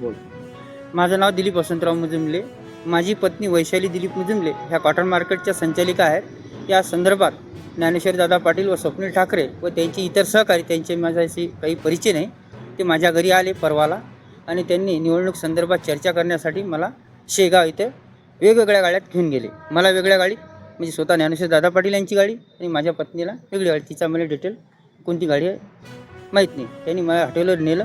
बोल. माझं नाव दिलीप वसंतराव मुजुमले. माझी पत्नी वैशाली दिलीप मुजुमले ह्या कॉटन मार्केटच्या संचालिका आहेत. या संदर्भात ज्ञानेश्वर दादा पाटील व स्वप्नील ठाकरे व त्यांचे इतर सहकारी त्यांचे माझ्याशी काही परिचय नाही ते माझ्या घरी आले परवाला आणि त्यांनी निवडणूक संदर्भात चर्चा करण्यासाठी मला शेगाव इथे वेगवेगळ्या गाड्यात घेऊन गेले. मला वेगळ्या गाडीत म्हणजे स्वतः ज्ञानेश्वर दादा पाटील यांची गाडी आणि माझ्या पत्नीला वेगळी गाडी. तिचा मला डिटेल कोणती गाडी आहे माहीत नाही. त्यांनी मला हॉटेलवर नेलं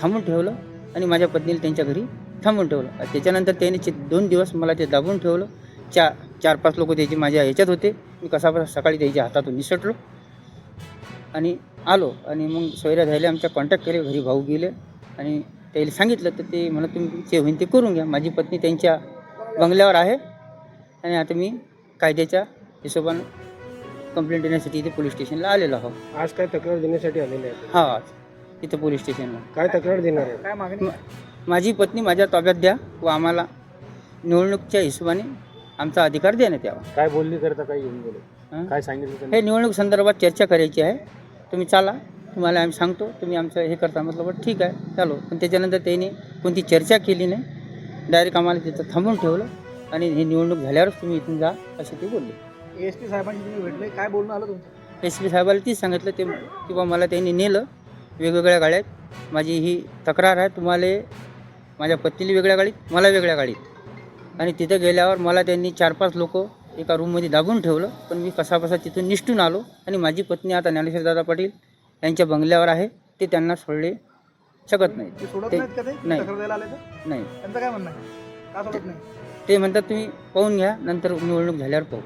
थांबून ठेवलं आणि माझ्या पत्नीला त्यांच्या घरी थांबून ठेवलं. त्याच्यानंतर त्यांनी चे- दोन दिवस मला ते दाबून ठेवलं. चार चार पाच लोक त्याचे माझ्या ह्याच्यात होते. मी कसा बसा सकाळी त्याच्या हातातून निसटलो आणि आलो. आणि मग सोयऱ्या झाले आमच्या कॉन्टॅक्ट केले घरी भाऊ गेले. आणि त्याला सांगितलं तर ते म्हणत तुम्ही जे होईल ते करून घ्या. माझी पत्नी त्यांच्या बंगल्यावर आहे. आणि आता मी कायद्याच्या हिशोबानं कंप्लेंट देण्यासाठी इथे पोलीस स्टेशनला आलेलो आहो आज काय तक्रार देण्यासाठी आलेले आहेत? हा इथं पोलीस स्टेशनला. काय तक्रार देणार आहे? काय मागणी? माझी पत्नी माझ्या ताब्यात द्या व आम्हाला निवडणूकच्या हिशोबाने आमचा अधिकार देण्यात यावा. काय बोलली करता काय येऊन गेले? हं? काय सांगितलं त्यांनी? हे निवडणूक संदर्भात चर्चा करायची आहे. तुम्ही चाला तुम्हाला आम्ही सांगतो तुम्ही आमचं हे करता. म्हटलं बरं ठीक आहे चालो. पण त्याच्यानंतर त्यांनी कोणती चर्चा केली नाही. डायरेक्ट आम्हाला तिथं थांबून ठेवलं आणि ही निवडणूक झाल्यावरच तुम्ही इथून जा असे ते बोलले. एस पी साहेबांशी तुम्ही भेटले. काय बोलणं आलं तुमचं? एस पी साहेबाला तीच सांगितलं ते किंवा मला त्यांनी नेलं. वेगवेगळ्या गाड्यात माझी ही तक्रार आहे तुम्हाला माझ्या पत्नीला वेगळ्या गाडीत मला वेगळ्या गाडीत. आणि तिथं गेल्यावर मला त्यांनी चार पाच लोक एका रूममध्ये दाबून ठेवलं पण मी कसाबसा तिथून निष्ठून आलो. आणि माझी पत्नी आता ज्ञानेश्वर दादा पाटील यांच्या बंगल्यावर आहे ते त्यांना सोडले शकत नाही. ते नाही. नाही? ते म्हणतात तुम्ही पाहून घ्या नंतर निवडणूक झाल्यावर पाहू.